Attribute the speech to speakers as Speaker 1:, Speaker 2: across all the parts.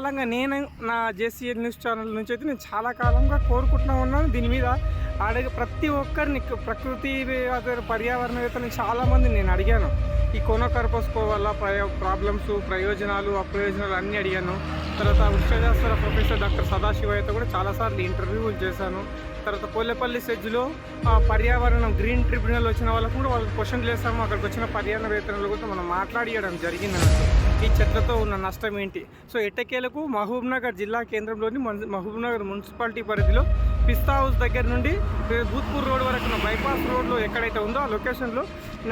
Speaker 1: కాలంగా నేను నా జేసీఎల్ న్యూస్ ఛానల్ నుంచి అయితే నేను చాలా కాలంగా కోరుకుంటున్నా ఉన్నాను. దీని మీద అడిగి ప్రతి ఒక్కరిని ప్రకృతి అదే పర్యావరణవేత్తలు చాలామంది నేను అడిగాను. ఈ కోనోకర్పస్కో వల్ల ప్రయో ప్రాబ్లమ్స్ ప్రయోజనాలు అప్రయోజనాలు అన్నీ అడిగాను. తర్వాత వృక్షశాస్త్ర ప్రొఫెసర్ డాక్టర్ సదాశివయ్యతో కూడా చాలాసార్లు ఇంటర్వ్యూలు చేశాను. తర్వాత పోలేపల్లి సెజ్లో ఆ పర్యావరణం గ్రీన్ ట్రిబ్యునల్ వచ్చిన వాళ్ళకు కూడా వాళ్ళకి క్వశ్చన్లు వేస్తాము అక్కడికి వచ్చిన పర్యావరణవేత్తలు కూడా మనం మాట్లాడియడం జరిగింది ఈ చెట్లతో ఉన్న నష్టం ఏంటి? సో ఎట్టకేలకు మహబూబ్నగర్ జిల్లా కేంద్రంలోని మహబూబ్నగర్ మున్సిపాలిటీ పరిధిలో పిస్తా హౌస్ దగ్గర నుండి భూత్పూర్ రోడ్ వరకు ఉన్న బైపాస్ రోడ్లో ఎక్కడైతే ఉందో ఆ లొకేషన్లో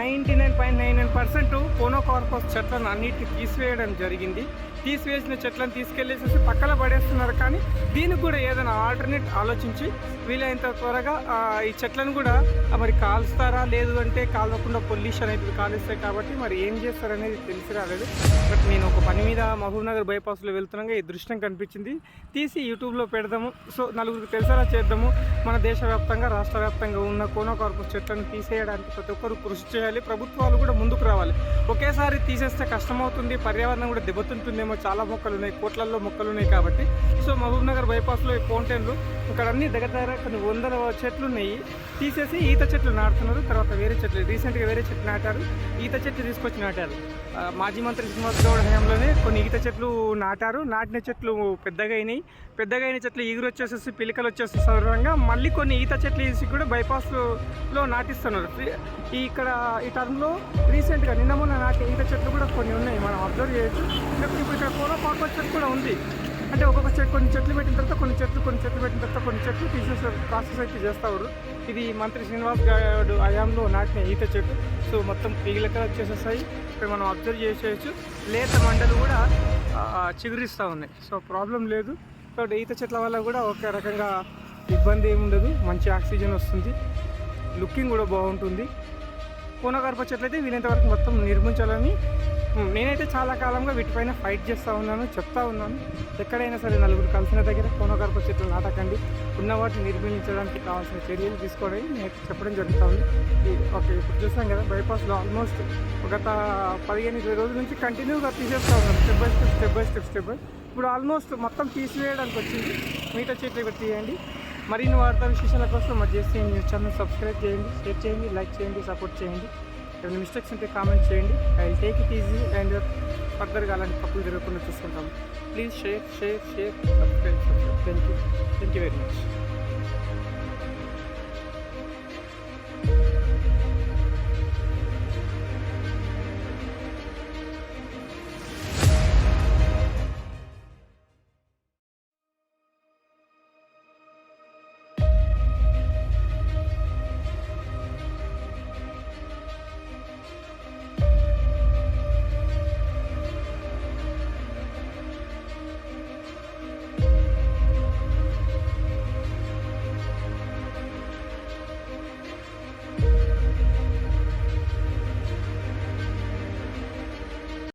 Speaker 1: ninety nine point nine nine percent conocarpus చెట్లను అన్నిటి తీసివేయడం జరిగింది. తీసివేసిన చెట్లను తీసుకెళ్ళేసేసి పక్కన పడేస్తున్నారు. కానీ దీనికి కూడా ఏదైనా ఆల్టర్నేట్ ఆలోచించి వీలైనంత త్వరగా ఈ చెట్లను కూడా మరి కాలుస్తారా లేదు అంటే కాలకుండా పొల్యూషన్ అయితే కాలుస్తాయి కాబట్టి మరి ఏం చేస్తారనేది తెలిసి రాలేదు. బట్ నేను ఒక పని మీద మహబూబ్నగర్ బైపాస్లో వెళ్తున్నాగా ఈ దృశ్యం కనిపించింది. తీసి యూట్యూబ్లో పెడదాము. సో నలుగురికి తెలిసేలా చేద్దాము. మన దేశవ్యాప్తంగా రాష్ట్ర వ్యాప్తంగా ఉన్న కోనకొరకు చెట్లను తీసేయడానికి ప్రతి ఒక్కరు కృషి చేయాలి. ప్రభుత్వాలు కూడా ముందుకు రావాలి. ఒకేసారి తీసేస్తే కష్టమవుతుంది పర్యావరణం కూడా ఏమో చాలా మొక్కలు ఉన్నాయి. కోట్లల్లో మొక్కలు ఉన్నాయి కాబట్టి. సో మహబూబ్ నగర్ బైపాస్లో ఈ ఫౌంటైన్లు ఇక్కడ అన్ని దగ్గర దగ్గర కొన్ని వందల చెట్లు ఉన్నాయి. తీసేసి ఈత చెట్లు నాటుతున్నారు. తర్వాత వేరే చెట్లు రీసెంట్గా వేరే చెట్లు నాటారు. ఈత చెట్లు తీసుకొచ్చి నాటారు. మాజీ మంత్రి శ్రీనివాస్ గౌడ్ హయాంలోనే కొన్ని ఈత చెట్లు నాటారు. నాటిన చెట్లు పెద్దగా అయినాయి. పెద్దగా అయిన చెట్లు ఎగురు వచ్చేసేసి పిలికలు వచ్చేసి సౌరంగా మళ్ళీ కొన్ని ఈత చెట్లు వేసి కూడా బైపాస్లో నాటిస్తున్నారు. ఈ ఇక్కడ ఈ టర్మ్లో రీసెంట్గా నిన్న మొన్న నాటి ఈత చెట్లు కూడా కొన్ని ఉన్నాయి. మనం అబ్జర్వ్ చేయొచ్చు. ఇప్పుడు చెట్టు కూడా ఉంది. అంటే ఒక్కొక్క చెట్టు కొన్ని చెట్లు పెట్టిన తర్వాత కొన్ని చెట్లు కొన్ని చెట్లు పెట్టిన తర్వాత కొన్ని చెట్లు తీసేసే ప్రాసెస్ అయితే చేస్తారు ఇది మంత్రి శ్రీనివాస్ గారు హయాంలో నాటిన ఈత చెట్టు. సో మొత్తం పీగిలకలు వచ్చేసేసాయి ఇక్కడ మనం అబ్జర్వ్ చేసేయచ్చు. లేత మండలు కూడా చిగురిస్తూ ఉన్నాయి. సో ప్రాబ్లం లేదు. సో ఈత చెట్ల వల్ల కూడా ఒక రకంగా ఇబ్బంది ఏమి ఉండదు. మంచి ఆక్సిజన్ వస్తుంది. లుకింగ్ కూడా బాగుంటుంది. పూనగర్భ చెట్లు అయితే వీలైనంత వరకు మొత్తం నిర్మించాలని నేనైతే చాలా కాలంగా వీటిపైన ఫైట్ చేస్తూ ఉన్నాను చెప్తా ఉన్నాను. ఎక్కడైనా సరే నలుగురు కలిసిన దగ్గర పూనగర్భ చెట్లు నాటకండి. ఉన్న వాటిని నిర్మించడానికి కావాల్సిన చర్యలు తీసుకోవడం నేను చెప్పడం జరుగుతుంది ఓకే ఇప్పుడు చూసాం కదా బైపాస్లో ఆల్మోస్ట్ గత పదిహేను ఇరవై రోజుల నుంచి కంటిన్యూగా తీసేస్తా ఉన్నాను step by step step by step step by ఇప్పుడు ఆల్మోస్ట్ మొత్తం తీసివేయడానికి వచ్చింది. మిగతా చెట్లు కూడా తీయండి. మరిన్ని వార్తా విశేషాల కోసం మా జేసీ న్యూస్ ఛానల్ సబ్స్క్రైబ్ చేయండి షేర్ చేయండి లైక్ చేయండి సపోర్ట్ చేయండి. ఏమైనా మిస్టేక్స్ ఉంటే కామెంట్ చేయండి. And take it easy and ఫర్దర్గా అలాంటి తప్పులు జరగకుండా చూసుకుంటాం. Please share share share subscribe thank you thank you very much